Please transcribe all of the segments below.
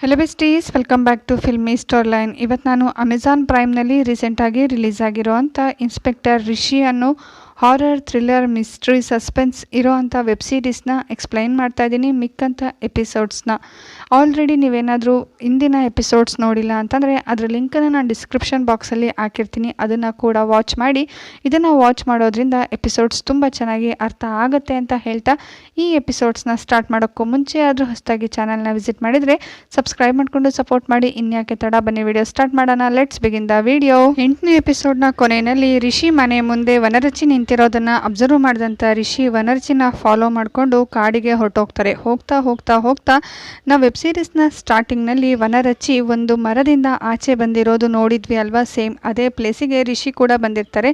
Hello besties welcome back to filmy store line ಇವತ್ತು ನಾನು Amazon ಪ್ರೈಮ್ನಲ್ಲಿ ರೀಸೆಂಟಾಗಿ ರಿಲೀಸ್ ಆಗಿರೋವಂಥ ಇನ್ಸ್ಪೆಕ್ಟರ್ ರಿಷಿ ಅನ್ನೋ ಹಾರರ್ ಥ್ರಿಲ್ಲರ್ ಮಿಸ್ಟ್ರಿ ಸಸ್ಪೆನ್ಸ್ ಇರೋವಂಥ ವೆಬ್ ಸೀರೀಸ್ನ ಎಕ್ಸ್ಪ್ಲೈನ್ ಮಾಡ್ತಾ ಇದ್ದೀನಿ, ಮಿಕ್ಕಂಥ ಎಪಿಸೋಡ್ಸ್ನ ಆಲ್ರೆಡಿ ನೀವೇನಾದರೂ ಇಂದಿನ ಎಪಿಸೋಡ್ಸ್ ನೋಡಿಲ್ಲ ಅಂತಂದರೆ ಅದರ ಲಿಂಕನ್ನು ನಾನು ಡಿಸ್ಕ್ರಿಪ್ಷನ್ ಬಾಕ್ಸಲ್ಲಿ ಹಾಕಿರ್ತೀನಿ, ಅದನ್ನು ಕೂಡ ವಾಚ್ ಮಾಡಿ. ಇದನ್ನು ವಾಚ್ ಮಾಡೋದ್ರಿಂದ ಎಪಿಸೋಡ್ಸ್ ತುಂಬ ಚೆನ್ನಾಗಿ ಅರ್ಥ ಆಗುತ್ತೆ ಅಂತ ಹೇಳ್ತಾ ಈ ಎಪಿಸೋಡ್ಸ್ನ ಸ್ಟಾರ್ಟ್ ಮಾಡೋಕ್ಕೂ ಮುಂಚೆ ಆದರೂ ಹೊಸದಾಗಿ ಚಾನಲ್ನ ವಿಸಿಟ್ ಮಾಡಿದರೆ ಸಬ್ಸ್ಕ್ರೈಬ್ ಮಾಡಿಕೊಂಡು ಸಪೋರ್ಟ್ ಮಾಡಿ. ಇನ್ಯಾಕೆ ತಡ ಬನ್ನಿ ವಿಡಿಯೋ ಸ್ಟಾರ್ಟ್ ಮಾಡೋಣ. ಲೆಟ್ಸ್ ಬಿಗಿನ್ ದ ವಿಡಿಯೋ ಎಂಟನೇ ಎಪಿಸೋಡ್ನ ಕೊನೆಯಲ್ಲಿ ರಿಷಿ ಮನೆ ಮುಂದೆ ವನರಚಿ ನಿಂತಿರೋದನ್ನ ಅಬ್ಸರ್ವ್ ಮಾಡಿದಂಥ ರಿಷಿ ವನರ್ಜಿನ ಫಾಲೋ ಮಾಡಿಕೊಂಡು ಕಾಡಿಗೆ ಹೊರಟೋಗ್ತಾರೆ. ಹೋಗ್ತಾ ಹೋಗ್ತಾ ಹೋಗ್ತಾ ನಾವು ವೆಬ್ ಸೀರೀಸ್ನ ಸ್ಟಾರ್ಟಿಂಗ್ನಲ್ಲಿ ವನರಚಿ ಒಂದು ಮರದಿಂದ ಆಚೆ ಬಂದಿರೋದು ನೋಡಿದ್ವಿ ಅಲ್ವಾ? ಸೇಮ್ ಅದೇ ಪ್ಲೇಸಿಗೆ ರಿಷಿ ಕೂಡ ಬಂದಿರ್ತಾರೆ.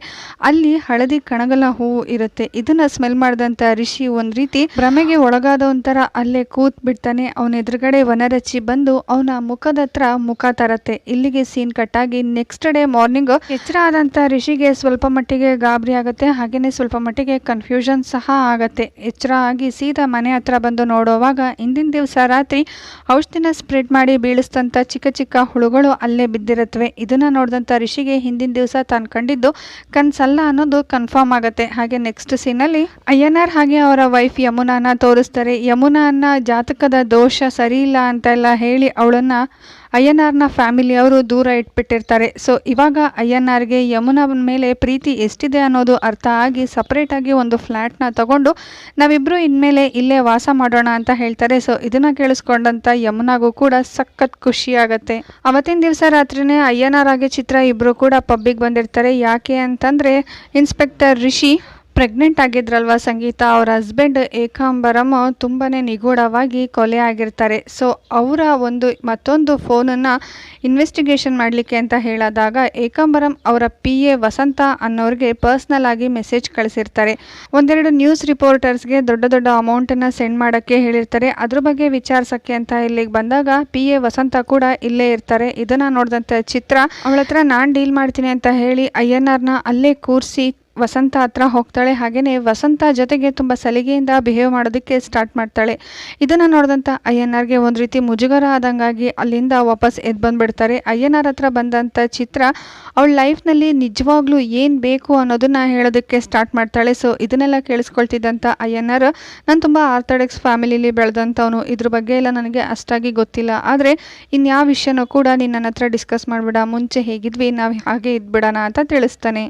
ಅಲ್ಲಿ ಹಳದಿ ಕಣಗಲ ಹೂವು ಇರುತ್ತೆ. ಇದನ್ನ ಸ್ಮೆಲ್ ಮಾಡಿದಂಥ ರಿಷಿ ಒಂದು ರೀತಿ ಭ್ರಮೆಗೆ ಒಳಗಾದ ಒಂಥರ ಅಲ್ಲೇ ಕೂತ್ ಬಿಡ್ತಾನೆ. ಅವನ ಎದುರುಗಡೆ ವನರಚಿ ಬಂದು ಅವನ ಮುಖದ ಹತ್ರ ಮುಖ ತರತ್ತೆ. ಇಲ್ಲಿಗೆ ಸೀನ್ ಕಟ್ ಆಗಿ ನೆಕ್ಸ್ಟ್ ಡೇ ಮಾರ್ನಿಂಗ್ ಎಚ್ಚರ ಆದಂಥ ರಿಷಿಗೆ ಸ್ವಲ್ಪ ಮಟ್ಟಿಗೆ ಗಾಬರಿ ಆಗುತ್ತೆ. ಹಾಗೇನೆ ಸ್ವಲ್ಪ ಮಟ್ಟಿಗೆ ಕನ್ಫ್ಯೂಷನ್ ಸಹ ಆಗತ್ತೆ. ಎಚ್ಚರ ಆಗಿ ಸೀದಾ ಮನೆ ಹತ್ರ ಬಂದು ನೋಡುವಾಗ ಹಿಂದಿನ ದಿವಸ ರಾತ್ರಿ ಔಷಧಿನ ಸ್ಪ್ರೆಡ್ ಮಾಡಿ ಬೀಳಿಸ್ತಂಥ ಚಿಕ್ಕ ಚಿಕ್ಕ ಹುಳುಗಳು ಅಲ್ಲೇ ಬಿದ್ದಿರುತ್ತವೆ ಇದನ್ನು ನೋಡಿದಂಥ ರಿಷಿಗೆ ಹಿಂದಿನ ದಿವಸ ತಾನು ಕಂಡಿದ್ದು ಕನ್ಸಲ್ಲ ಅನ್ನೋದು ಕನ್ಫರ್ಮ್ ಆಗುತ್ತೆ. ಹಾಗೆ ನೆಕ್ಸ್ಟ್ ಸೀನಲ್ಲಿ ಅಯ್ಯನಾರ್ ಹಾಗೆ ಅವರ ವೈಫ್ ಯಮುನಾನ ತೋರಿಸ್ತಾರೆ. ಯಮುನಾನ ಜಾತಕದ ದೋಷ ಸರಿ ಇಲ್ಲ ಅಂತೆಲ್ಲ ಹೇಳಿ ಅವಳನ್ನ ಅಯ್ಯನಾರ್ನ ಫ್ಯಾಮಿಲಿಯವರು ದೂರ ಇಟ್ಬಿಟ್ಟಿರ್ತಾರೆ. ಸೊ, ಇವಾಗ ಅಯ್ಯನಾರ್ಗೆ ಯಮುನಾ ಮೇಲೆ ಪ್ರೀತಿ ಎಷ್ಟಿದೆ ಅನ್ನೋದು ಅರ್ಥ ಆಗಿ ಸಪ್ರೇಟಾಗಿ ಒಂದು ಫ್ಲ್ಯಾಟ್ನ ತಗೊಂಡು ನಾವಿಬ್ಬರು ಇನ್ಮೇಲೆ ಇಲ್ಲೇ ವಾಸ ಮಾಡೋಣ ಅಂತ ಹೇಳ್ತಾರೆ. ಸೊ, ಇದನ್ನ ಕೇಳಿಸ್ಕೊಂಡಂಥ ಯಮುನಾಗೂ ಕೂಡ ಸಖತ್ ಖುಷಿ ಆಗತ್ತೆ. ಅವತ್ತಿನ ದಿವಸ ರಾತ್ರಿನೇ ಅಯ್ಯನಾರ್ ಆಗಿ ಚಿತ್ರ ಇಬ್ಬರು ಕೂಡ ಪಬ್ಬಿಗೆ ಬಂದಿರ್ತಾರೆ. ಯಾಕೆ ಅಂತಂದ್ರೆ ಇನ್ಸ್ಪೆಕ್ಟರ್ ರಿಷಿ ಪ್ರೆಗ್ನೆಂಟ್ ಆಗಿದ್ರಲ್ವ ಸಂಗೀತ? ಅವ್ರ ಹಸ್ಬೆಂಡ್ ಏಕಾಂಬರಂ ತುಂಬಾ ನಿಗೂಢವಾಗಿ ಕೊಲೆ ಆಗಿರ್ತಾರೆ. ಸೊ ಅವರ ಒಂದು ಮತ್ತೊಂದು ಫೋನನ್ನು ಇನ್ವೆಸ್ಟಿಗೇಷನ್ ಮಾಡಲಿಕ್ಕೆ ಅಂತ ಹೇಳಿದಾಗ ಏಕಾಂಬರಂ ಅವರ ಪಿ ಎ ವಸಂತ ಅನ್ನೋರಿಗೆ ಪರ್ಸ್ನಲ್ ಆಗಿ ಮೆಸೇಜ್ ಕಳಿಸಿರ್ತಾರೆ. ಒಂದೆರಡು ನ್ಯೂಸ್ ರಿಪೋರ್ಟರ್ಸ್ಗೆ ದೊಡ್ಡ ದೊಡ್ಡ ಅಮೌಂಟನ್ನು ಸೆಂಡ್ ಮಾಡೋಕ್ಕೆ ಹೇಳಿರ್ತಾರೆ. ಅದ್ರ ಬಗ್ಗೆ ವಿಚಾರಿಸೋಕ್ಕೆ ಅಂತ ಇಲ್ಲಿಗೆ ಬಂದಾಗ ಪಿ ಎ ವಸಂತ ಕೂಡ ಇಲ್ಲೇ ಇರ್ತಾರೆ. ಇದನ್ನು ನೋಡಿದಂಥ ಚಿತ್ರ ಅವಳ ಹತ್ರ ನಾನು ಡೀಲ್ ಮಾಡ್ತೀನಿ ಅಂತ ಹೇಳಿ ಅಯ್ಯನಾರ್ನ ಅಲ್ಲೇ ಕೂರಿಸಿ ವಸಂತ ಹತ್ರ ಹೋಗ್ತಾಳೆ ಹಾಗೆಯೇ ವಸಂತ ಜೊತೆಗೆ ತುಂಬ ಸಲಿಗೆಯಿಂದ ಬಿಹೇವ್ ಮಾಡೋದಕ್ಕೆ ಸ್ಟಾರ್ಟ್ ಮಾಡ್ತಾಳೆ. ಇದನ್ನು ನೋಡಿದಂಥ ಅಯ್ಯನಾರ್ಗೆ ಒಂದು ರೀತಿ ಮುಜುಗರ ಆದಂಗಾಗಿ ಅಲ್ಲಿಂದ ವಾಪಸ್ ಎದ್ದು ಬಂದುಬಿಡ್ತಾರೆ. ಅಯ್ಯನಾರ್ ಹತ್ರ ಬಂದಂಥ ಚಿತ್ರ ಅವಳ ಲೈಫ್ನಲ್ಲಿ ನಿಜವಾಗ್ಲೂ ಏನು ಬೇಕು ಅನ್ನೋದನ್ನ ಹೇಳೋದಕ್ಕೆ ಸ್ಟಾರ್ಟ್ ಮಾಡ್ತಾಳೆ. ಸೊ ಇದನ್ನೆಲ್ಲ ಕೇಳಿಸ್ಕೊಳ್ತಿದ್ದಂಥ ಅಯ್ಯನಾರ್, ನಾನು ತುಂಬ ಆರ್ಥೋಡಾಕ್ಸ್ ಫ್ಯಾಮಿಲಿಲಿ ಬೆಳೆದಂಥವನು ಇದ್ರ ಬಗ್ಗೆ ಎಲ್ಲ ನನಗೆ ಅಷ್ಟಾಗಿ ಗೊತ್ತಿಲ್ಲ. ಆದರೆ ಇನ್ಯಾವ ವಿಷಯನೂ ಕೂಡ ನಿನ್ನ ಹತ್ರ ಡಿಸ್ಕಸ್ ಮಾಡಿಬಿಡ. ಮುಂಚೆ ಹೇಗಿದ್ವಿ, ನಾವು ಹಾಗೆ ಇದ್ಬಿಡೋಣ ಅಂತ ತಿಳಿಸ್ತಾನೆ.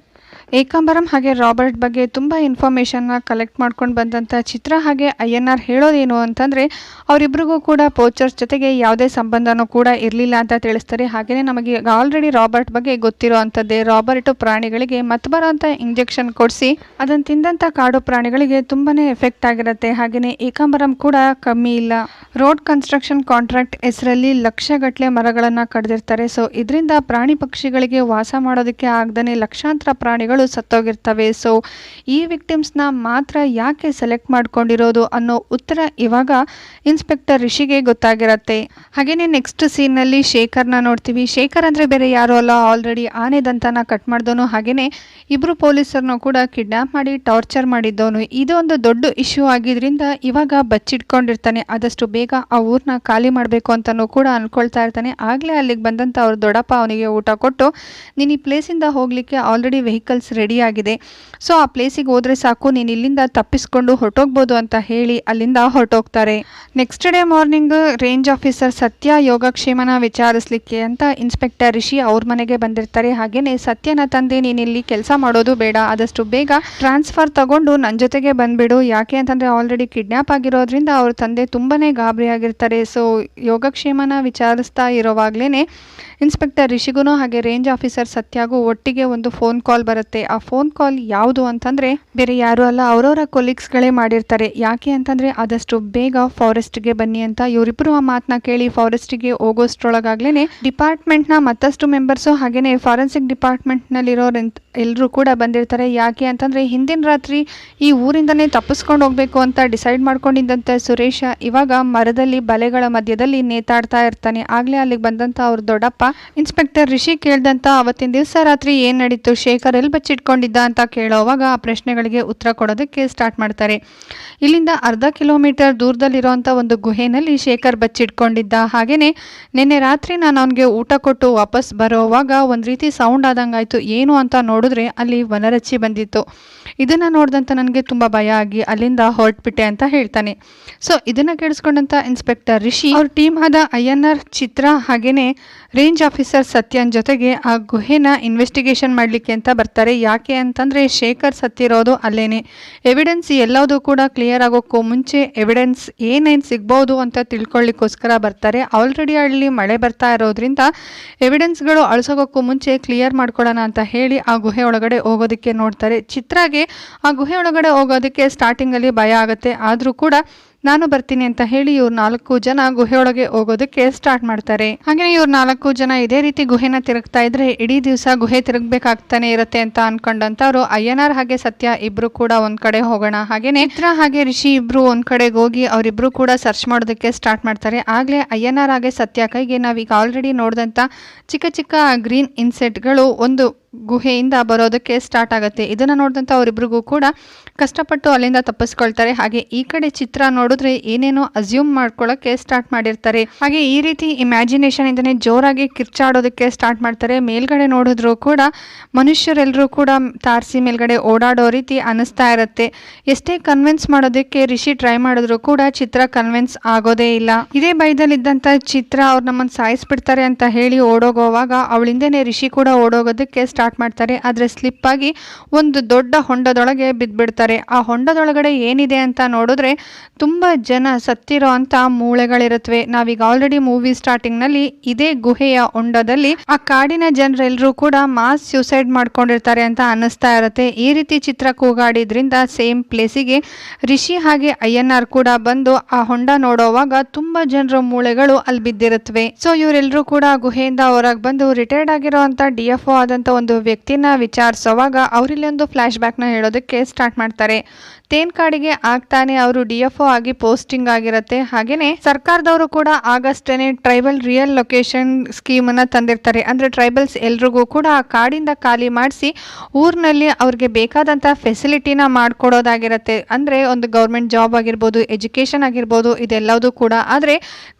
ಏಕಾಂಬರಂ ಹಾಗೆ ರಾಬರ್ಟ್ ಬಗ್ಗೆ ತುಂಬ ಇನ್ಫಾರ್ಮೇಷನ್ನ ಕಲೆಕ್ಟ್ ಮಾಡ್ಕೊಂಡು ಬಂದಂಥ ಚಿತ್ರ ಹಾಗೆ ಐ ಎನ್ ಆರ್ ಹೇಳೋದೇನು ಅಂತಂದರೆ ಅವರಿಬ್ಬರಿಗೂ ಕೂಡ ಪೋಚರ್ಸ್ ಜೊತೆಗೆ ಯಾವುದೇ ಸಂಬಂಧನೂ ಕೂಡ ಇರಲಿಲ್ಲ ಅಂತ ತಿಳಿಸ್ತಾರೆ. ಹಾಗೆಯೇ ನಮಗೆ ಆಲ್ರೆಡಿ ರಾಬರ್ಟ್ ಬಗ್ಗೆ ಗೊತ್ತಿರೋ ಅಂಥದ್ದೇ ರಾಬರ್ಟು ಪ್ರಾಣಿಗಳಿಗೆ ಮತ್ತೆ ಬರೋಂಥ ಇಂಜೆಕ್ಷನ್ ಕೊಡಿಸಿ ಅದನ್ನು ತಿಂದಂಥ ಕಾಡು ಪ್ರಾಣಿಗಳಿಗೆ ತುಂಬಾ ಎಫೆಕ್ಟ್ ಆಗಿರುತ್ತೆ. ಹಾಗೆಯೇ ಏಕಾಂಬರಂ ಕೂಡ ಕಮ್ಮಿ ಇಲ್ಲ. ರೋಡ್ ಕನ್ಸ್ಟ್ರಕ್ಷನ್ ಕಾಂಟ್ರಾಕ್ಟ್ ಹೆಸರಲ್ಲಿ ಲಕ್ಷಗಟ್ಟಲೆ ಮರಗಳನ್ನು ಕಡ್ದಿರ್ತಾರೆ. ಸೊ ಇದರಿಂದ ಪ್ರಾಣಿ ಪಕ್ಷಿಗಳಿಗೆ ವಾಸ ಮಾಡೋದಕ್ಕೆ ಆಗದೇ ಲಕ್ಷಾಂತರ ಪ್ರಾಣಿಗಳು ಸತ್ತೋಗಿರ್ತವೆ. ಸೊ ಈ ವಿಕ್ಟಿಮ್ಸ್ನ ಮಾತ್ರ ಯಾಕೆ ಸೆಲೆಕ್ಟ್ ಮಾಡ್ಕೊಂಡಿರೋದು ಅನ್ನೋ ಉತ್ತರ ಇವಾಗ ಇನ್ಸ್ಪೆಕ್ಟರ್ ರಿಷಿಗೆ ಗೊತ್ತಾಗಿರತ್ತೆ. ಹಾಗೇನೆ ನೆಕ್ಸ್ಟ್ ಸೀನ್ನಲ್ಲಿ ಶೇಖರ್ನ ನೋಡ್ತೀವಿ. ಶೇಖರ್ ಅಂದರೆ ಬೇರೆ ಯಾರು ಅಲ್ಲ ಆಲ್ರೆಡಿ ಆನೆ ದಂತನ ಕಟ್ ಮಾಡಿದವನು. ಹಾಗೆಯೇ ಇಬ್ಬರು ಪೊಲೀಸರನ್ನು ಕೂಡ ಕಿಡ್ನಾಪ್ ಮಾಡಿ ಟಾರ್ಚರ್ ಮಾಡಿದ್ದವನು. ಇದೊಂದು ದೊಡ್ಡ ಇಶ್ಯೂ ಆಗಿದ್ರಿಂದ ಇವಾಗ ಬಚ್ಚಿಟ್ಕೊಂಡಿರ್ತಾನೆ. ಆದಷ್ಟು ಬೇಗ ಆ ಊರನ್ನ ಖಾಲಿ ಮಾಡಬೇಕು ಅಂತಲೂ ಕೂಡ ಅಂದ್ಕೊಳ್ತಾ ಇರ್ತಾನೆ. ಆಗಲೇ ಅಲ್ಲಿಗೆ ಬಂದಂಥ ಅವ್ರ ದೊಡ್ಡಪ್ಪ ಅವನಿಗೆ ಊಟ ಕೊಟ್ಟು, ನೀನು ಈ ಪ್ಲೇಸಿಂದ ಹೋಗಲಿಕ್ಕೆ ಆಲ್ರೆಡಿ ವೆಹಿಕಲ್ಸ್ ರೆಡಿ ಆಗಿದೆ ಸೊ, ಆ ಪ್ಲೇಸಿಗೆ ಹೋದರೆ ಸಾಕು, ನೀನು ಇಲ್ಲಿಂದ ತಪ್ಪಿಸ್ಕೊಂಡು ಹೊರಟೋಗ್ಬೋದು ಅಂತ ಹೇಳಿ ಅಲ್ಲಿಂದ ಹೊರಟೋಗ್ತಾರೆ. Next day morning range officer Sathya ಯೋಗಕ್ಷೇಮನ ವಿಚಾರಿಸ್ಲಿಕ್ಕೆ ಅಂತ ಇನ್ಸ್ಪೆಕ್ಟರ್ ರಿಷಿ ಅವ್ರ ಮನೆಗೆ ಬಂದಿರ್ತಾರೆ. ಹಾಗೇನೆ ಸತ್ಯನ ತಂದೆ, ನೀನು ಇಲ್ಲಿ ಕೆಲಸ ಮಾಡೋದು ಬೇಡ, ಆದಷ್ಟು ಬೇಗ ಟ್ರಾನ್ಸ್ಫರ್ ತಗೊಂಡು ನನ್ನ ಜೊತೆಗೆ ಬಂದ್ಬಿಡು. ಯಾಕೆ ಅಂತಂದರೆ ಆಲ್ರೆಡಿ ಕಿಡ್ನ್ಯಾಪ್ ಆಗಿರೋದ್ರಿಂದ ಅವ್ರ ತಂದೆ ತುಂಬಾನೇ ಗಾಬರಿ ಆಗಿರ್ತಾರೆ ಸೊ ಯೋಗಕ್ಷೇಮನ ವಿಚಾರಿಸ್ತಾ ಇರೋವಾಗ್ಲೇ ಇನ್ಸ್ಪೆಕ್ಟರ್ ರಿಷಿಗೂ ಹಾಗೆ ರೇಂಜ್ ಆಫೀಸರ್ ಸತ್ಯಾಗೂ ಒಟ್ಟಿಗೆ ಒಂದು ಫೋನ್ ಕಾಲ್ ಬರುತ್ತೆ. ಆ ಫೋನ್ ಕಾಲ್ ಯಾವುದು ಅಂತಂದರೆ ಬೇರೆ ಯಾರು ಅಲ್ಲ, ಅವರವರ ಕೊಲೀಗ್ಸ್ಗಳೇ ಮಾಡಿರ್ತಾರೆ. ಯಾಕೆ ಅಂತಂದರೆ ಆದಷ್ಟು ಬೇಗ ಫಾರೆಸ್ಟ್ಗೆ ಬನ್ನಿ ಅಂತ ಇವರಿಬ್ಬರು ಆ ಮಾತನ್ನ ಕೇಳಿ ಫಾರೆಸ್ಟಿಗೆ ಹೋಗೋಷ್ಟ್ರೊಳಗಾಗ್ಲೇ ಡಿಪಾರ್ಟ್ಮೆಂಟ್ನ ಮತ್ತಷ್ಟು ಮೆಂಬರ್ಸು ಹಾಗೆಯೇ ಫಾರೆನ್ಸಿಕ್ ಡಿಪಾರ್ಟ್ಮೆಂಟ್ನಲ್ಲಿರೋರು ಎಲ್ಲರೂ ಕೂಡ ಬಂದಿರ್ತಾರೆ. ಯಾಕೆ ಅಂತಂದರೆ ಹಿಂದಿನ ರಾತ್ರಿ ಈ ಊರಿಂದನೇ ತಪ್ಪಿಸ್ಕೊಂಡು ಹೋಗಬೇಕು ಅಂತ ಡಿಸೈಡ್ ಮಾಡ್ಕೊಂಡಿದ್ದಂಥ ಸುರೇಶ ಇವಾಗ ಮರದಲ್ಲಿ ಬಲೆಗಳ ಮಧ್ಯದಲ್ಲಿ ನೇತಾಡ್ತಾ ಇರ್ತಾನೆ. ಆಗಲೇ ಅಲ್ಲಿಗೆ ಬಂದಂಥ ಅವ್ರ ದೊಡ್ಡಪ್ಪ ಇನ್ಸ್ಪೆಕ್ಟರ್ ರಿಷಿ ಕೇಳ್ದಂತ ಅವತ್ತಿನ ದಿವಸ ರಾತ್ರಿ ಏನು ನಡೀತು? ಶೇಖರ್ ಎಲ್ಲ ಬಚ್ಚಿಟ್ಕೊಂಡಿದ್ದ ಅಂತ ಕೇಳೋವಾಗ ಆ ಪ್ರಶ್ನೆಗಳಿಗೆ ಉತ್ತರ ಕೊಡೋದಕ್ಕೆ ಸ್ಟಾರ್ಟ್ ಮಾಡ್ತಾರೆ. ಇಲ್ಲಿಂದ ಅರ್ಧ ಕಿಲೋಮೀಟರ್ ದೂರದಲ್ಲಿರುವಂಥ ಒಂದು ಗುಹೆನಲ್ಲಿ ಶೇಖರ್ ಬಚ್ಚಿಟ್ಕೊಂಡಿದ್ದ. ಹಾಗೆಯೇ ನಿನ್ನೆ ರಾತ್ರಿ ನಾನು ಅವನಿಗೆ ಊಟ ಕೊಟ್ಟು ವಾಪಸ್ ಬರೋವಾಗ ಒಂದು ರೀತಿ ಸೌಂಡ್ ಆದಂಗಾಯ್ತು. ಏನು ಅಂತ ನೋಡಿದ್ರೆ ಅಲ್ಲಿ ವನರಚ್ಚಿ ಬಂದಿತ್ತು. ಇದನ್ನು ನೋಡಿದಂತ ನನಗೆ ತುಂಬ ಭಯ ಆಗಿ ಅಲ್ಲಿಂದ ಹೊರಟ್ಬಿಟ್ಟೆ ಅಂತ ಹೇಳ್ತಾನೆ. ಸೊ ಇದನ್ನು ಕೇಳಿಸ್ಕೊಂಡಂಥ ಇನ್ಸ್ಪೆಕ್ಟರ್ ರಿಷಿ ಅವ್ರ ಟೀಮ್ ಆದ ಆರ್ ಚಿತ್ರ ಹಾಗೆಯೇ ರೇಂಜ್ ಆಫೀಸರ್ ಸತ್ಯನ್ ಜೊತೆಗೆ ಆ ಗುಹೆನ ಇನ್ವೆಸ್ಟಿಗೇಷನ್ ಮಾಡಲಿಕ್ಕೆ ಅಂತ ಬರ್ತಾರೆ. ಯಾಕೆ ಅಂತಂದರೆ ಶೇಖರ್ ಸತ್ತಿರೋದು ಅಲ್ಲೇನೆ. ಎವಿಡೆನ್ಸ್ ಎಲ್ಲದೂ ಕೂಡ ಕ್ಲಿಯರ್ ಆಗೋಕ್ಕೂ ಮುಂಚೆ ಎವಿಡೆನ್ಸ್ ಏನೇನು ಸಿಗ್ಬೋದು ಅಂತ ತಿಳ್ಕೊಳ್ಳಿಕ್ಕೋಸ್ಕರ ಬರ್ತಾರೆ. ಆಲ್ರೆಡಿ ಅಲ್ಲಿ ಮಳೆ ಬರ್ತಾ ಇರೋದ್ರಿಂದ ಎವಿಡೆನ್ಸ್ಗಳು ಅಳಿಸೋಗೋಕ್ಕೂ ಮುಂಚೆ ಕ್ಲಿಯರ್ ಮಾಡ್ಕೊಳ್ಳೋಣ ಅಂತ ಹೇಳಿ ಆ ಗುಹೆ ಒಳಗಡೆ ಹೋಗೋದಕ್ಕೆ ನೋಡ್ತಾರೆ. ಚಿತ್ರಾಗೆ ಆ ಗುಹೆ ಒಳಗಡೆ ಹೋಗೋದಕ್ಕೆ ಸ್ಟಾರ್ಟಿಂಗಲ್ಲಿ ಭಯ ಆಗುತ್ತೆ. ಆದರೂ ಕೂಡ ನಾನು ಬರ್ತೀನಿ ಅಂತ ಹೇಳಿ ಇವ್ರು ನಾಲ್ಕು ಜನ ಗುಹೆಯೊಳಗೆ ಹೋಗೋದಕ್ಕೆ ಸ್ಟಾರ್ಟ್ ಮಾಡ್ತಾರೆ. ಹಾಗೆ ಇವ್ರು ನಾಲ್ಕು ಜನ ಇದೇ ರೀತಿ ಗುಹೆನ ತಿರುಗ್ತಾ ಇದ್ರೆ ಇಡೀ ದಿವಸ ಗುಹೆ ತಿರುಗ್ಬೇಕಾಗ್ತಾನೆ ಇರುತ್ತೆ ಅಂತ ಅನ್ಕೊಂಡಂತವ್ರು ಅಯ್ಯನಾರ್ ಹಾಗೆ ಸತ್ಯ ಇಬ್ರು ಕೂಡ ಒಂದ್ ಕಡೆ ಹೋಗೋಣ. ಹಾಗೆ ಚಿತ್ರ ಹಾಗೆ ರಿಷಿ ಇಬ್ರು ಒಂದ್ ಕಡೆಗೆ ಹೋಗಿ ಅವರಿಬ್ರು ಕೂಡ ಸರ್ಚ್ ಮಾಡೋದಕ್ಕೆ ಸ್ಟಾರ್ಟ್ ಮಾಡ್ತಾರೆ. ಆಗ್ಲೇ ಅಯ್ಯನಾರ್ ಹಾಗೆ ಸತ್ಯ ಕೈಗೆ ನಾವೀಗ ಆಲ್ರೆಡಿ ನೋಡಿದಂತ ಚಿಕ್ಕ ಚಿಕ್ಕ ಗ್ರೀನ್ ಇನ್ಸೆಟ್ಗಳು ಒಂದು ಗುಹೆಯಿಂದ ಬರೋದಕ್ಕೆ ಸ್ಟಾರ್ಟ್ ಆಗುತ್ತೆ. ಇದನ್ನ ನೋಡಿದಂಥ ಅವರಿಬ್ರಿಗೂ ಕೂಡ ಕಷ್ಟಪಟ್ಟು ಅಲ್ಲಿಂದ ತಪ್ಪಿಸ್ಕೊಳ್ತಾರೆ. ಹಾಗೆ ಈ ಕಡೆ ಚಿತ್ರ ನೋಡಿದ್ರೆ ಏನೇನೋ ಅಸ್ಯೂಮ್ ಮಾಡ್ಕೊಳ್ಳೋಕ್ಕೆ ಸ್ಟಾರ್ಟ್ ಮಾಡಿರ್ತಾರೆ. ಹಾಗೆ ಈ ರೀತಿ ಇಮ್ಯಾಜಿನೇಷನ್ ಇಂದನೇ ಜೋರಾಗಿ ಕಿರ್ಚಾಡೋದಕ್ಕೆ ಸ್ಟಾರ್ಟ್ ಮಾಡ್ತಾರೆ. ಮೇಲ್ಗಡೆ ನೋಡಿದ್ರು ಕೂಡ ಮನುಷ್ಯರೆಲ್ಲರೂ ಕೂಡ ತಾರಸಿ ಮೇಲ್ಗಡೆ ಓಡಾಡೋ ರೀತಿ ಅನಿಸ್ತಾ ಇರುತ್ತೆ. ಎಷ್ಟೇ ಕನ್ವಿನ್ಸ್ ಮಾಡೋದಕ್ಕೆ ರಿಷಿ ಟ್ರೈ ಮಾಡಿದ್ರು ಕೂಡ ಚಿತ್ರ ಕನ್ವಿನ್ಸ್ ಆಗೋದೇ ಇಲ್ಲ. ಇದೇ ಭಯದಲ್ಲಿದ್ದಂಥ ಚಿತ್ರ ಅವ್ರು ನಮ್ಮನ್ನು ಸಾಯಿಸ್ಬಿಡ್ತಾರೆ ಅಂತ ಹೇಳಿ ಓಡೋಗೋವಾಗ ಅವಳಿಂದನೇ ರಿಷಿ ಕೂಡ ಓಡೋಗೋದಕ್ಕೆ ಸ್ಟಾರ್ಟ್ ಮಾಡ್ತಾರೆ, ಆದರೆ ಸ್ಲಿಪ್ ಆಗಿ ಒಂದು ದೊಡ್ಡ ಹೊಂಡದೊಳಗೆ ಬಿದ್ದುಬಿಡ್ತಾರೆ ಆ ಹೊಂಡದೊಳಗಡೆ ಏನಿದೆ ಅಂತ ನೋಡಿದ್ರೆ ತುಂಬ ಜನ ಸತ್ತಿರೋ ಅಂತ ಮೂಳೆಗಳಿರುತ್ತವೆ ನಾವೀಗ ಆಲ್ರೆಡಿ ಮೂವಿ ಸ್ಟಾರ್ಟಿಂಗ್ನಲ್ಲಿ ಇದೇ ಗುಹೆಯ ಹೊಂಡದಲ್ಲಿ ಆ ಕಾಡಿನ ಜನರೆಲ್ಲರೂ ಕೂಡ ಮಾಸ್ ಸ್ಯೂಸೈಡ್ ಮಾಡ್ಕೊಂಡಿರ್ತಾರೆ ಅಂತ ಅನ್ನಿಸ್ತಾ ಇರುತ್ತೆ. ಈ ರೀತಿ ಚಿತ್ರ ಕೂಗಾಡಿದ್ರಿಂದ ಸೇಮ್ ಪ್ಲೇಸಿಗೆ ರಿಷಿ ಹಾಗೆ ಅಯ್ಯನಾರ್ ಕೂಡ ಬಂದು ಆ ಹೊಂಡ ನೋಡೋವಾಗ ತುಂಬಾ ಜನರ ಮೂಳೆಗಳು ಅಲ್ಲಿ ಬಿದ್ದಿರುತ್ತವೆ ಸೊ ಇವರೆಲ್ಲರೂ ಕೂಡ ಗುಹೆಯಿಂದ ಹೊರಗೆ ಬಂದು ರಿಟೈರ್ಡ್ ಆಗಿರೋ ಡಿ ಎಫ್ ಒ ಆದಂತ ಒಂದು ವ್ಯಕ್ತಿನ ವಿಚಾರಿಸೋವಾಗ ಅವರಿಲ್ಲಿ ಒಂದು ಫ್ಲಾಶ್ ಬ್ಯಾಕ್ನ ಹೇಳೋದಕ್ಕೆ ಸ್ಟಾರ್ಟ್ ಮಾಡ್ತಾರೆ. ತೇನ್ ಕಾರ್ಡಿಗೆ ಆಗ್ತಾನೆ ಅವರು ಡಿ ಎಫ್ ಒ ಆಗಿ ಪೋಸ್ಟಿಂಗ್ ಆಗಿರುತ್ತೆ. ಹಾಗೇನೆ ಸರ್ಕಾರದವರು ಕೂಡ ಆಗಸ್ಟೇನೆ ಟ್ರೈಬಲ್ ರಿಯಲ್ ಲೊಕೇಶನ್ ಸ್ಕೀಮ್ ಅನ್ನ ತಂದಿರ್ತಾರೆ. ಅಂದ್ರೆ ಟ್ರೈಬಲ್ಸ್ ಎಲ್ರಿಗೂ ಕೂಡ ಆ ಕಾಡಿಂದ ಖಾಲಿ ಮಾಡಿಸಿ ಊರಿನಲ್ಲಿ ಅವ್ರಿಗೆ ಬೇಕಾದಂತ ಫೆಸಿಲಿಟಿನ ಮಾಡ್ಕೊಡೋದಾಗಿರುತ್ತೆ. ಅಂದ್ರೆ ಒಂದು ಗೌರ್ಮೆಂಟ್ ಜಾಬ್ ಆಗಿರ್ಬೋದು ಎಜುಕೇಶನ್ ಆಗಿರ್ಬೋದು, ಇದೆಲ್ಲದೂ ಕೂಡ. ಆದ್ರೆ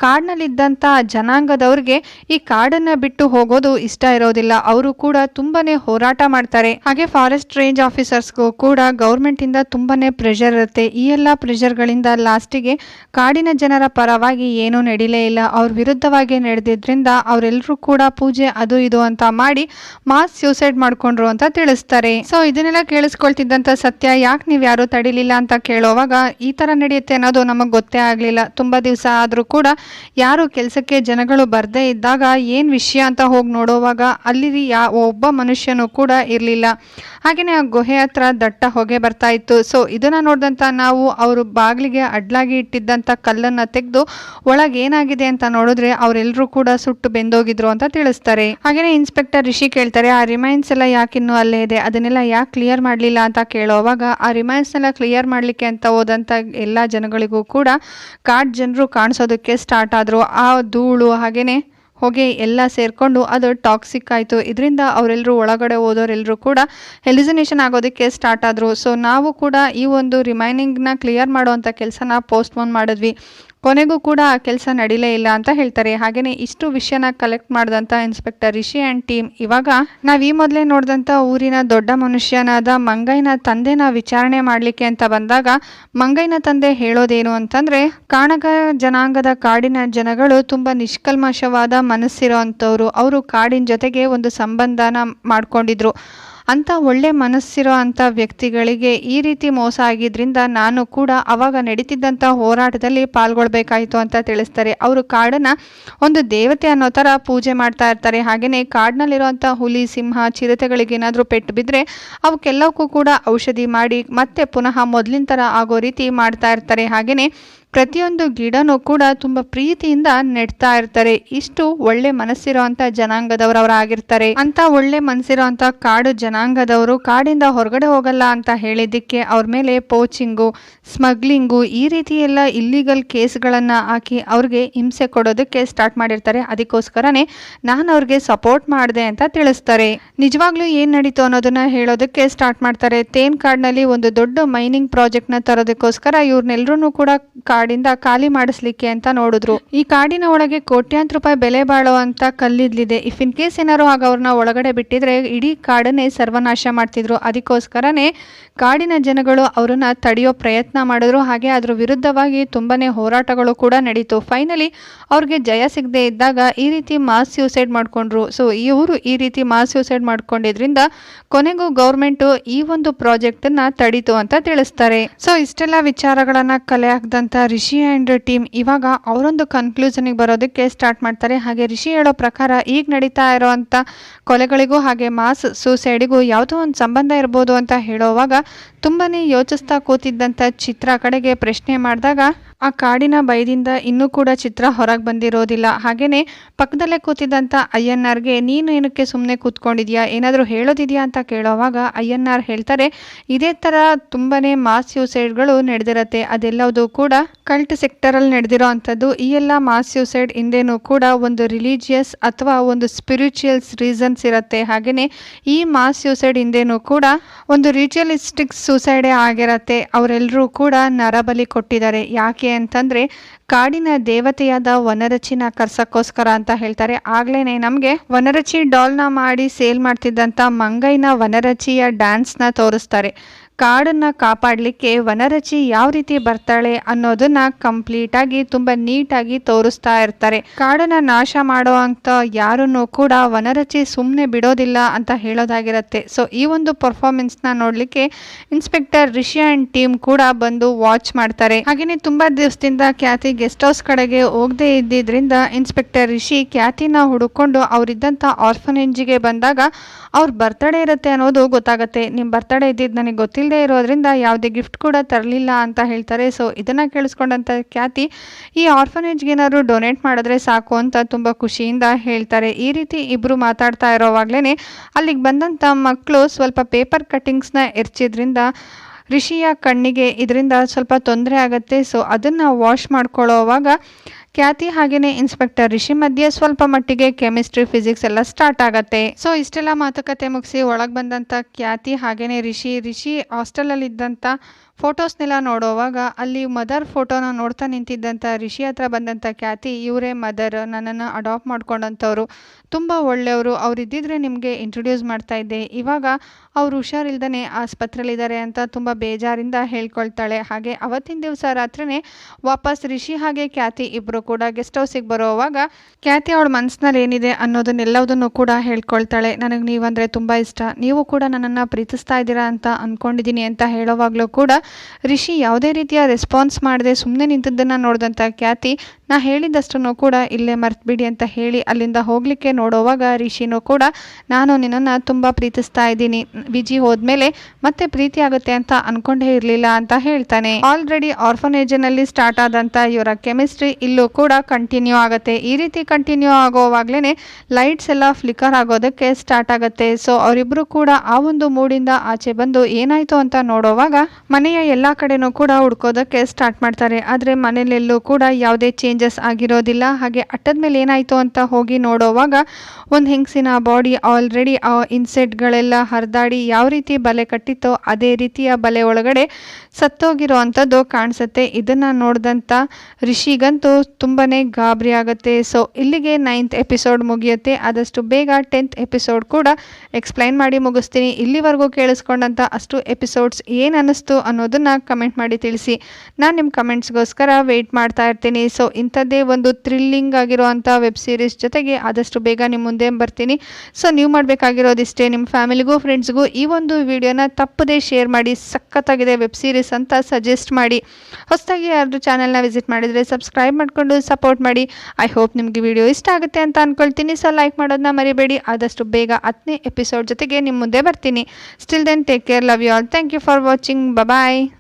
ಕಾಡಿನಲ್ಲಿದ್ದಂಥ ಜನಾಂಗದವ್ರಿಗೆ ಈ ಕಾಡನ್ನ ಬಿಟ್ಟು ಹೋಗೋದು ಇಷ್ಟ ಇರೋದಿಲ್ಲ. ಅವರು ಕೂಡ ತುಂಬಾನೇ ಹೋರಾಟ ಮಾಡ್ತಾರೆ. ಹಾಗೆ ಫಾರೆಸ್ಟ್ ರೇಂಜ್ ಆಫೀಸರ್ಸ್ಗೂ ಕೂಡ ಗೌರ್ಮೆಂಟ್ ಇಂದ ತುಂಬಾನೇ ಪ್ರೆಷರ್ ಇರುತ್ತೆ. ಈ ಎಲ್ಲ ಪ್ರೆಷರ್ಗಳಿಂದ ಲಾಸ್ಟಿಗೆ ಕಾಡಿನ ಜನರ ಪರವಾಗಿ ಏನೂ ನಡೀಲೇ ಇಲ್ಲ. ಅವ್ರ ವಿರುದ್ಧವಾಗಿ ನಡೆದಿದ್ರಿಂದ ಅವರೆಲ್ಲರೂ ಕೂಡ ಪೂಜೆ ಅದು ಇದು ಅಂತ ಮಾಡಿ ಮಾಸ್ ಸ್ಯೂಸೈಡ್ ಮಾಡ್ಕೊಂಡ್ರು ಅಂತ ತಿಳಿಸ್ತಾರೆ. ಸೊ ಇದನ್ನೆಲ್ಲ ಕೇಳಿಸ್ಕೊಳ್ತಿದ್ದಂಥ ಸತ್ಯ ಯಾಕೆ ನೀವು ಯಾರು ತಡಿಲಿಲ್ಲ ಅಂತ ಕೇಳೋವಾಗ ಈ ತರ ನಡೆಯುತ್ತೆ ಅನ್ನೋದು ನಮಗೆ ಗೊತ್ತೇ ಆಗಲಿಲ್ಲ. ತುಂಬಾ ದಿವಸ ಆದರೂ ಕೂಡ ಯಾರು ಕೆಲಸಕ್ಕೆ ಜನಗಳು ಬರದೇ ಇದ್ದಾಗ ಏನು ವಿಷಯ ಅಂತ ಹೋಗಿ ನೋಡುವಾಗ ಅಲ್ಲಿ ಒಬ್ಬ ಮನುಷ್ಯನೂ ಕೂಡ ಇರಲಿಲ್ಲ. ಹಾಗೆಯೇ ಆ ಗುಹೆ ಹತ್ರ ದಟ್ಟ ಹೊಗೆ ಬರ್ತಾ ಇತ್ತು. ಸೊ ಇದನ್ನ ನೋಡಿದಂಥ ನಾವು ಅವರು ಬಾಗಿಲಿಗೆ ಅಡ್ಲಾಗಿ ಇಟ್ಟಿದ್ದಂಥ ಕಲ್ಲನ್ನು ತೆಗೆದು ಒಳಗೆ ಏನಾಗಿದೆ ಅಂತ ನೋಡಿದ್ರೆ ಅವರೆಲ್ಲರೂ ಕೂಡ ಸುಟ್ಟು ಬೆಂದೋಗಿದ್ರು ಅಂತ ತಿಳಿಸ್ತಾರೆ. ಹಾಗೆಯೇ ಇನ್ಸ್ಪೆಕ್ಟರ್ ರಿಷಿ ಕೇಳ್ತಾರೆ, ಆ ರಿಮೈನ್ಸ್ ಎಲ್ಲ ಯಾಕಿನ್ನೂ ಅಲ್ಲೇ ಇದೆ? ಅದನ್ನೆಲ್ಲ ಯಾಕೆ ಕ್ಲಿಯರ್ ಮಾಡಲಿಲ್ಲ ಅಂತ ಕೇಳೋವಾಗ ಆ ರಿಮೈನ್ಸ್ನೆಲ್ಲ ಕ್ಲಿಯರ್ ಮಾಡಲಿಕ್ಕೆ ಅಂತ ಹೋದಂಥ ಎಲ್ಲ ಜನಗಳಿಗೂ ಕೂಡ ಕಾಡು ಜನರು ಕಾಣಿಸೋದಕ್ಕೆ ಸ್ಟಾರ್ಟ್ ಆದರು. ಆ ಧೂಳು ಹಾಗೆಯೇ ಹೊಗೆ ಎಲ್ಲ ಸೇರಿಕೊಂಡು ಅದು ಟಾಕ್ಸಿಕ್ ಆಯಿತು. ಇದರಿಂದ ಅವರೆಲ್ಲರೂ ಒಳಗಡೆ ಹೋದವರೆಲ್ಲರೂ ಕೂಡ ಹೆಲಿಸಿನೇಷನ್ ಆಗೋದಕ್ಕೆ ಸ್ಟಾರ್ಟ್ ಆದರು. ಸೊ ನಾವು ಕೂಡ ಈ ಒಂದು ರಿಮೈನಿಂಗ್ನ ಕ್ಲಿಯರ್ ಮಾಡುವಂಥ ಕೆಲಸನ ಪೋಸ್ಟ್ಪೋನ್ ಮಾಡಿದ್ವಿ. ಕೊನೆಗೂ ಕೂಡ ಆ ಕೆಲಸ ನಡೀಲೇ ಇಲ್ಲ ಅಂತ ಹೇಳ್ತಾರೆ. ಹಾಗೆಯೇ ಇಷ್ಟು ವಿಷಯನ ಕಲೆಕ್ಟ್ ಮಾಡಿದಂಥ ಇನ್ಸ್ಪೆಕ್ಟರ್ ರಿಷಿ ಆ್ಯಂಡ್ ಟೀಮ್ ಇವಾಗ ನಾವು ಈ ಮೊದಲೇ ನೋಡಿದಂಥ ಊರಿನ ದೊಡ್ಡ ಮನುಷ್ಯನಾದ ಮಂಗೈನ ತಂದೆನ ವಿಚಾರಣೆ ಮಾಡಲಿಕ್ಕೆ ಅಂತ ಬಂದಾಗ ಮಂಗೈನ ತಂದೆ ಹೇಳೋದೇನು ಅಂತಂದರೆ ಕಾಣಗ ಜನಾಂಗದ ಕಾಡಿನ ಜನಗಳು ತುಂಬ ನಿಷ್ಕಲ್ಮಶವಾದ ಮನಸ್ಸಿರೋ ಅವರು ಕಾಡಿನ ಜೊತೆಗೆ ಒಂದು ಸಂಬಂಧನ ಮಾಡ್ಕೊಂಡಿದ್ರು. ಅಂಥ ಒಳ್ಳೆ ಮನಸ್ಸಿರೋ ಅಂಥ ವ್ಯಕ್ತಿಗಳಿಗೆ ಈ ರೀತಿ ಮೋಸ ಆಗಿದ್ರಿಂದ ನಾನು ಕೂಡ ಅವಾಗ ನಡೀತಿದ್ದಂಥ ಹೋರಾಟದಲ್ಲಿ ಪಾಲ್ಗೊಳ್ಬೇಕಾಯಿತು ಅಂತ ತಿಳಿಸ್ತಾರೆ. ಅವರು ಕಾಡನ್ನು ಒಂದು ದೇವತೆ ಅನ್ನೋ ಥರ ಪೂಜೆ ಮಾಡ್ತಾ ಇರ್ತಾರೆ. ಹಾಗೆಯೇ ಕಾಡಿನಲ್ಲಿರುವಂಥ ಹುಲಿ, ಸಿಂಹ, ಚಿರತೆಗಳಿಗೆ ಏನಾದರೂ ಪೆಟ್ಟು ಬಿದ್ದರೆ ಅವಕ್ಕೆಲ್ಲವಕ್ಕೂ ಕೂಡ ಔಷಧಿ ಮಾಡಿ ಮತ್ತೆ ಪುನಃ ಮೊದಲಿನ ಥರ ಆಗೋ ರೀತಿ ಮಾಡ್ತಾ ಇರ್ತಾರೆ. ಹಾಗೆಯೇ ಪ್ರತಿಯೊಂದು ಗಿಡನೂ ಕೂಡ ತುಂಬ ಪ್ರೀತಿಯಿಂದ ನೆಡ್ತಾ ಇರ್ತಾರೆ. ಇಷ್ಟು ಒಳ್ಳೆ ಮನಸ್ಸಿರುವಂತ ಜನಾಂಗದವರು ಅವರಾಗಿರ್ತಾರೆ ಅಂತ ಒಳ್ಳೆ ಮನಸ್ಸಿರುವಂತ ಕಾಡು ಜನಾಂಗದವರು ಕಾಡಿಂದ ಹೊರಗಡೆ ಹೋಗಲ್ಲ ಅಂತ ಹೇಳಿದ್ದಕ್ಕೆ ಅವ್ರ ಮೇಲೆ ಪೋಚಿಂಗು, ಸ್ಮಗ್ಲಿಂಗು ಈ ರೀತಿ ಎಲ್ಲ ಇಲ್ಲಿಗಲ್ ಕೇಸ್ಗಳನ್ನ ಹಾಕಿ ಅವ್ರಿಗೆ ಹಿಂಸೆ ಕೊಡೋದಕ್ಕೆ ಸ್ಟಾರ್ಟ್ ಮಾಡಿರ್ತಾರೆ. ಅದಕ್ಕೋಸ್ಕರನೇ ನಾನು ಅವ್ರಿಗೆ ಸಪೋರ್ಟ್ ಮಾಡಿದೆ ಅಂತ ತಿಳಿಸ್ತಾರೆ. ನಿಜವಾಗ್ಲೂ ಏನ್ ನಡೀತು ಅನ್ನೋದನ್ನ ಹೇಳೋದಕ್ಕೆ ಸ್ಟಾರ್ಟ್ ಮಾಡ್ತಾರೆ. ತೇನ್ ಕಾಡ್ನಲ್ಲಿ ಒಂದು ದೊಡ್ಡ ಮೈನಿಂಗ್ ಪ್ರಾಜೆಕ್ಟ್ನ ತರೋದಕ್ಕೋಸ್ಕರ ಇವ್ರನ್ನೆಲ್ಲರೂ ಕೂಡ ಕಾಡಿಂದ ಖಾಲಿ ಮಾಡಿಸ್ಲಿಕ್ಕೆ ಅಂತ ನೋಡಿದ್ರು. ಈ ಕಾಡಿನ ಒಳಗೆ ಕೋಟ್ಯಾಂತರ ರೂಪಾಯಿ ಬೆಲೆ ಬಾಳುವಂತ ಕಲ್ಲಿದ್ಲಿದೆ. ಇಫ್ ಇನ್ ಕೇಸ್ ಏನಾರು ಆಗ ಅವ್ರನ್ನ ಒಳಗಡೆ ಬಿಟ್ಟಿದ್ರೆ ಇಡೀ ಕಾಡನ್ನೇ ಸರ್ವನಾಶ ಮಾಡ್ತಿದ್ರು. ಅದಕ್ಕೋಸ್ಕರನೇ ಕಾಡಿನ ಜನಗಳು ಅವರನ್ನ ತಡೆಯೋ ಪ್ರಯತ್ನ ಮಾಡಿದ್ರು. ಹಾಗೆ ಅದ್ರ ವಿರುದ್ಧವಾಗಿ ತುಂಬಾನೇ ಹೋರಾಟಗಳು ಕೂಡ ನಡೀತು. ಫೈನಲಿ ಅವ್ರಿಗೆ ಜಯ ಸಿಗದೆ ಇದ್ದಾಗ ಈ ರೀತಿ ಮಾಸ್ ಸ್ಯೂಸೈಡ್ ಮಾಡ್ಕೊಂಡ್ರು. ಸೊ ಇವರು ಈ ರೀತಿ ಮಾಸ್ ಸ್ಯೂಸೈಡ್ ಮಾಡ್ಕೊಂಡಿದ್ರಿಂದ ಕೊನೆಗೂ ಗೌರ್ಮೆಂಟ್ ಈ ಒಂದು ಪ್ರಾಜೆಕ್ಟನ್ನ ತಡೀತು ಅಂತ ತಿಳಿಸ್ತಾರೆ. ಸೊ ಇಷ್ಟೆಲ್ಲ ವಿಚಾರಗಳನ್ನ ಕಲೆ ಹಾಕ್ದಂಥ ರಿಷಿ ಆ್ಯಂಡ್ ಟೀಮ್ ಇವಾಗ ಅವರೊಂದು ಕನ್ಕ್ಲೂಷನಿಗೆ ಬರೋದಕ್ಕೆ ಸ್ಟಾರ್ಟ್ ಮಾಡ್ತಾರೆ. ಹಾಗೆ ರಿಷಿ ಹೇಳೋ ಪ್ರಕಾರ ಈಗ ನಡೀತಾ ಇರೋವಂಥ ಕೊಲೆಗಳಿಗೂ ಹಾಗೆ ಮಾಸ್ ಸೂಸೈಡಿಗೂ ಯಾವುದೋ ಒಂದು ಸಂಬಂಧ ಇರ್ಬೋದು ಅಂತ ಹೇಳೋವಾಗ ತುಂಬಾ ಯೋಚಿಸ್ತಾ ಕೂತಿದ್ದಂಥ ಚಿತ್ರ ಕಡೆಗೆ ಪ್ರಶ್ನೆ ಮಾಡಿದಾಗ ಆ ಕಾಡಿನ ಭಯದಿಂದ ಇನ್ನೂ ಕೂಡ ಚಿತ್ರ ಹೊರಗೆ ಬಂದಿರೋದಿಲ್ಲ. ಹಾಗೆಯೇ ಪಕ್ಕದಲ್ಲೇ ಕೂತಿದ್ದಂಥ ಅಯ್ಯನ್ನಾರ್ಗೆ ನೀನು ಏನಕ್ಕೆ ಸುಮ್ಮನೆ ಕೂತ್ಕೊಂಡಿದ್ಯಾ? ಏನಾದರೂ ಹೇಳೋದಿದೆಯಾ? ಅಂತ ಕೇಳೋವಾಗ ಅಯ್ಯನ್ನಾರ್ ಹೇಳ್ತಾರೆ, ಇದೇ ಥರ ತುಂಬಾ ಮಾಸ್ ಸೂಸೈಡ್ಗಳು ನಡೆದಿರತ್ತೆ. ಅದೆಲ್ಲವೂ ಕೂಡ ಕಲ್ಟ್ ಸೆಕ್ಟರಲ್ಲಿ ನಡೆದಿರೋ ಅಂಥದ್ದು, ಈ ಎಲ್ಲ ಮಾಸ್ ಸೂಸೈಡ್ ಹಿಂದೆನೂ ಕೂಡ ಒಂದು ರಿಲಿಜಿಯಸ್ ಅಥವಾ ಒಂದು ಸ್ಪಿರಿಚುಯಲ್ಸ್ ರೀಸನ್ಸ್ ಇರುತ್ತೆ. ಹಾಗೆಯೇ ಈ ಮಾಸ್ ಸೂಸೈಡ್ ಹಿಂದೆನೂ ಕೂಡ ಒಂದು ರಿಚುಯಲಿಸ್ಟಿಕ್ ಸೂಸೈಡೇ ಆಗಿರತ್ತೆ. ಅವರೆಲ್ಲರೂ ಕೂಡ ನರಬಲಿ ಕೊಟ್ಟಿದ್ದಾರೆ. ಯಾಕೆ ಅಂತಂದರೆ ಕಾಡಿನ ದೇವತೆಯಾದ ವನರಚಿನ ಕರ್ಸಕ್ಕೋಸ್ಕರ ಅಂತ ಹೇಳ್ತಾರೆ. ಆಗ್ಲೇ ನಮಗೆ ವನರಚಿ ಡಾಲ್ನ ಮಾಡಿ ಸೇಲ್ ಮಾಡ್ತಿದ್ದಂಥ ಮಂಗೈನ ವನರಚಿಯ ಡ್ಯಾನ್ಸ್ನ ತೋರಿಸ್ತಾರೆ. ಕಾಡನ್ನ ಕಾಪಾಡಲಿಕ್ಕೆ ವನರಚಿ ಯಾವ ರೀತಿ ಬರ್ತಾಳೆ ಅನ್ನೋದನ್ನ ಕಂಪ್ಲೀಟ್ ಆಗಿ ತುಂಬಾ ನೀಟಾಗಿ ತೋರಿಸ್ತಾ ಇರ್ತಾರೆ. ಕಾಡನ್ನ ನಾಶ ಮಾಡೋ ಅಂತ ಯಾರನ್ನು ಕೂಡ ವನರಚಿ ಸುಮ್ಮನೆ ಬಿಡೋದಿಲ್ಲ ಅಂತ ಹೇಳೋದಾಗಿರುತ್ತೆ. ಸೊ ಈ ಒಂದು ಪರ್ಫಾರ್ಮೆನ್ಸ್ನ ನೋಡಲಿಕ್ಕೆ ಇನ್ಸ್ಪೆಕ್ಟರ್ ರಿಷಿ ಅಂಡ್ ಟೀಮ್ ಕೂಡ ಬಂದು ವಾಚ್ ಮಾಡ್ತಾರೆ. ಹಾಗೆಯೇ ತುಂಬಾ ದಿವಸದಿಂದ ಖ್ಯಾತಿ ಗೆಸ್ಟ್ ಹೌಸ್ ಕಡೆಗೆ ಹೋಗದೆ ಇದ್ದಿದ್ರಿಂದ ಇನ್ಸ್ಪೆಕ್ಟರ್ ರಿಷಿ ಖ್ಯಾತಿನ ಹುಡುಕೊಂಡು ಅವರಿದ್ದಂಥ ಆರ್ಫನೇಜ್ಗೆ ಬಂದಾಗ ಅವ್ರ ಬರ್ತಡೇ ಇರುತ್ತೆ ಅನ್ನೋದು ಗೊತ್ತಾಗುತ್ತೆ. ನಿಮ್ಮ ಬರ್ತಡೇ ಇದ್ದಿದ್ದು ನನಗೆ ಗೊತ್ತಿಲ್ಲದೆ ಇರೋದ್ರಿಂದ ಯಾವುದೇ ಗಿಫ್ಟ್ ಕೂಡ ತರಲಿಲ್ಲ ಅಂತ ಹೇಳ್ತಾರೆ. ಸೊ ಇದನ್ನು ಕೇಳಿಸ್ಕೊಂಡಂಥ ಖ್ಯಾತಿ ಈ ಆರ್ಫನೇಜ್ಗೆ ಏನಾದ್ರು ಡೊನೇಟ್ ಮಾಡಿದ್ರೆ ಸಾಕು ಅಂತ ತುಂಬ ಖುಷಿಯಿಂದ ಹೇಳ್ತಾರೆ. ಈ ರೀತಿ ಇಬ್ಬರು ಮಾತಾಡ್ತಾ ಇರೋವಾಗಲೇ ಅಲ್ಲಿಗೆ ಬಂದಂಥ ಮಕ್ಕಳು ಸ್ವಲ್ಪ ಪೇಪರ್ ಕಟ್ಟಿಂಗ್ಸ್ನ ಎರ್ಚಿದ್ರಿಂದ, ರಿಷಿಯ ಕಣ್ಣಿಗೆ ಇದರಿಂದ ಸ್ವಲ್ಪ ತೊಂದರೆ ಆಗುತ್ತೆ. ಸೊ ಅದನ್ನು ವಾಶ್ ಮಾಡ್ಕೊಳ್ಳೋವಾಗ ಖ್ಯಾತಿ ಹಾಗೆಯೇ ಇನ್ಸ್ಪೆಕ್ಟರ್ ರಿಷಿ ಮಧ್ಯೆ ಸ್ವಲ್ಪ ಮಟ್ಟಿಗೆ ಕೆಮಿಸ್ಟ್ರಿ, ಫಿಸಿಕ್ಸ್ ಎಲ್ಲ ಸ್ಟಾರ್ಟ್ ಆಗತ್ತೆ. ಸೊ, ಇಷ್ಟೆಲ್ಲ ಮಾತುಕತೆ ಮುಗಿಸಿ ಒಳಗೆ ಬಂದಂಥ ಖ್ಯಾತಿ ಹಾಗೆಯೇ ರಿಷಿ ರಿಷಿ ಹಾಸ್ಟೆಲಲ್ಲಿ ಇದ್ದಂಥ ಫೋಟೋಸ್ನೆಲ್ಲ ನೋಡೋವಾಗ ಅಲ್ಲಿ ಮದರ್ ಫೋಟೋನ ನೋಡ್ತಾ ನಿಂತಿದ್ದಂಥ, ರಿಷಿ ಹತ್ರ ಬಂದಂಥ ಖ್ಯಾತಿ ಇವರೇ ಮದರ್, ನನ್ನನ್ನು ಅಡಾಪ್ಟ್ ಮಾಡ್ಕೊಂಡಂಥವ್ರು. ತುಂಬ ಒಳ್ಳೆಯವರು. ಅವ್ರು ಇದ್ದಿದ್ರೆ ನಿಮಗೆ ಇಂಟ್ರೊಡ್ಯೂಸ್ ಮಾಡ್ತಾ ಇದ್ದೆ. ಇವಾಗ ಅವ್ರು ಹುಷಾರಿಲ್ದೇ ಆಸ್ಪತ್ರೆಯಲ್ಲಿದ್ದಾರೆ ಅಂತ ತುಂಬ ಬೇಜಾರಿಂದ ಹೇಳ್ಕೊಳ್ತಾಳೆ. ಹಾಗೆ ಅವತ್ತಿನ ದಿವಸ ರಾತ್ರಿನೇ ವಾಪಸ್ ರಿಷಿ ಹಾಗೆ ಖ್ಯಾತಿ ಇಬ್ಬರು ಕೂಡ ಗೆಸ್ಟ್ ಹೌಸಿಗೆ ಬರೋವಾಗ ಖ್ಯಾತಿ ಅವಳ ಮನಸ್ಸಿನಲ್ಲಿ ಏನಿದೆ ಅನ್ನೋದನ್ನೆಲ್ಲದನ್ನು ಕೂಡ ಹೇಳ್ಕೊಳ್ತಾಳೆ. ನನಗೆ ನೀವಂದರೆ ತುಂಬ ಇಷ್ಟ. ನೀವು ಕೂಡ ನನ್ನನ್ನು ಪ್ರೀತಿಸ್ತಾ ಇದ್ದೀರಾ ಅಂತ ಅಂದ್ಕೊಂಡಿದ್ದೀನಿ ಅಂತ ಹೇಳೋವಾಗಲೂ ಕೂಡ ರಿಷಿ ಯಾವುದೇ ರೀತಿಯ ರೆಸ್ಪಾನ್ಸ್ ಮಾಡದೆ ಸುಮ್ಮನೆ ನಿಂತಿದ್ದನ್ನು ನೋಡಿದಂಥ ಖ್ಯಾತಿ, ನಾ ಹೇಳಿದ್ದಷ್ಟನ್ನು ಕೂಡ ಇಲ್ಲೇ ಮರ್ತುಬಿಡಿ ಅಂತ ಹೇಳಿ ಅಲ್ಲಿಂದ ಹೋಗಲಿಕ್ಕೆ ನೋಡೋವಾಗ ರಿಷಿನೂ ಕೂಡ, ನಾನು ನಿನ್ನನ್ನು ತುಂಬ ಪ್ರೀತಿಸ್ತಾ ಇದ್ದೀನಿ, ವಿಜಿ ಹೋದ್ಮೇಲೆ ಮತ್ತೆ ಪ್ರೀತಿ ಆಗುತ್ತೆ ಅಂತ ಅನ್ಕೊಂಡೇ ಇರಲಿಲ್ಲ ಅಂತ ಹೇಳ್ತಾನೆ. ಆಲ್ರೆಡಿ ಆರ್ಫನೇಜನಲ್ಲಿ ಸ್ಟಾರ್ಟ್ ಆದಂಥ ಇವರ ಕೆಮಿಸ್ಟ್ರಿ ಇಲ್ಲೂ ಕೂಡ ಕಂಟಿನ್ಯೂ ಆಗುತ್ತೆ. ಈ ರೀತಿ ಕಂಟಿನ್ಯೂ ಆಗೋವಾಗಲೇ ಲೈಟ್ಸ್ ಎಲ್ಲ ಫ್ಲಿಕರ್ ಆಗೋದಕ್ಕೆ ಸ್ಟಾರ್ಟ್ ಆಗುತ್ತೆ. ಸೊ ಅವರಿಬ್ಬರು ಕೂಡ ಆ ಒಂದು ಮೂಡಿಂದ ಆಚೆ ಬಂದು ಏನಾಯಿತು ಅಂತ ನೋಡೋವಾಗ ಮನೆಯ ಎಲ್ಲ ಕಡೆನೂ ಕೂಡ ಹುಡ್ಕೋದಕ್ಕೆ ಸ್ಟಾರ್ಟ್ ಮಾಡ್ತಾರೆ. ಆದರೆ ಮನೆಯಲ್ಲೆಲ್ಲೂ ಕೂಡ ಯಾವುದೇ ಚೇಂಜಸ್ ಆಗಿರೋದಿಲ್ಲ. ಹಾಗೆ ಅಟ್ಟದ ಮೇಲೆ ಏನಾಯಿತು ಅಂತ ಹೋಗಿ ನೋಡೋವಾಗ ಒಂದು ಹೆಂಗಸಿನ ಬಾಡಿ ಆಲ್ರೆಡಿ ಆ ಇನ್ಸೆಟ್ಗಳೆಲ್ಲ ಹರಿದಾಡಿ ಯಾವ ರೀತಿ ಬಲೆ ಕಟ್ಟಿತ್ತೋ ಅದೇ ರೀತಿಯ ಬಲೆ ಒಳಗಡೆ ಸತ್ತೋಗಿರೋ ಅಂಥದ್ದು ಕಾಣಿಸುತ್ತೆ. ಇದನ್ನು ನೋಡಿದಂಥ ರಿಷಿಗಂತೂ ತುಂಬಾ ಗಾಬರಿ ಆಗುತ್ತೆ. ಸೊ ಇಲ್ಲಿಗೆ ನೈನ್ತ್ ಎಪಿಸೋಡ್ ಮುಗಿಯುತ್ತೆ. ಆದಷ್ಟು ಬೇಗ ಟೆಂತ್ ಎಪಿಸೋಡ್ ಕೂಡ ಎಕ್ಸ್ಪ್ಲೈನ್ ಮಾಡಿ ಮುಗಿಸ್ತೀನಿ. ಇಲ್ಲಿವರೆಗೂ ಕೇಳಿಸ್ಕೊಂಡಂಥ ಅಷ್ಟು ಎಪಿಸೋಡ್ಸ್ ಏನು ಅನ್ನಿಸ್ತು ಅನ್ನೋದನ್ನು ಕಮೆಂಟ್ ಮಾಡಿ ತಿಳಿಸಿ. ನಾನು ನಿಮ್ಮ ಕಮೆಂಟ್ಸ್ಗೋಸ್ಕರ ವೆಯ್ಟ್ ಮಾಡ್ತಾ ಇರ್ತೀನಿ. ಸೊ ಇಂಥದ್ದೇ ಒಂದು ಥ್ರಿಲ್ಲಿಂಗ್ ಆಗಿರುವಂಥ ವೆಬ್ ಸೀರೀಸ್ ಜೊತೆಗೆ ಆದಷ್ಟು ಬೇಗ ನಿಮ್ಮ ಮುಂದೆ ಬರ್ತೀನಿ. ಸೊ ನೀವು ಮಾಡಬೇಕಾಗಿರೋದಿಷ್ಟೇ ನಿಮ್ಮ ಫ್ಯಾಮಿಲಿಗೂ ಫ್ರೆಂಡ್ಸ್ಗೂ ಈ ಒಂದು ವಿಡಿಯೋನ ತಪ್ಪದೇ ಶೇರ್ ಮಾಡಿ, ಸಖತ್ತಾಗಿದೆ ವೆಬ್ ಸೀರೀಸ್ ಅಂತ ಸಜೆಸ್ಟ್ ಮಾಡಿ. ಹೊಸದಾಗಿ ಯಾರಾದರೂ ಚಾನಲ್ನ ವಿಸಿಟ್ ಮಾಡಿದರೆ ಸಬ್ಸ್ಕ್ರೈಬ್ ಮಾಡಿಕೊಂಡು ಸಪೋರ್ಟ್ ಮಾಡಿ. ಐ ಹೋಪ್ ನಿಮಗೆ ವಿಡಿಯೋ ಇಷ್ಟ ಆಗುತ್ತೆ ಅಂತ ಅಂದ್ಕೊಳ್ತೀನಿ ಸೊ ಲೈಕ್ ಮಾಡೋದನ್ನ ಮರಿಬೇಡಿ. ಆದಷ್ಟು ಬೇಗ ಹತ್ತನೇ ಎಪಿಸೋಡ್ ಜೊತೆಗೆ ನಿಮ್ಮ ಮುಂದೆ ಬರ್ತೀನಿ. Still then take care love you all thank you for watching bye Bye.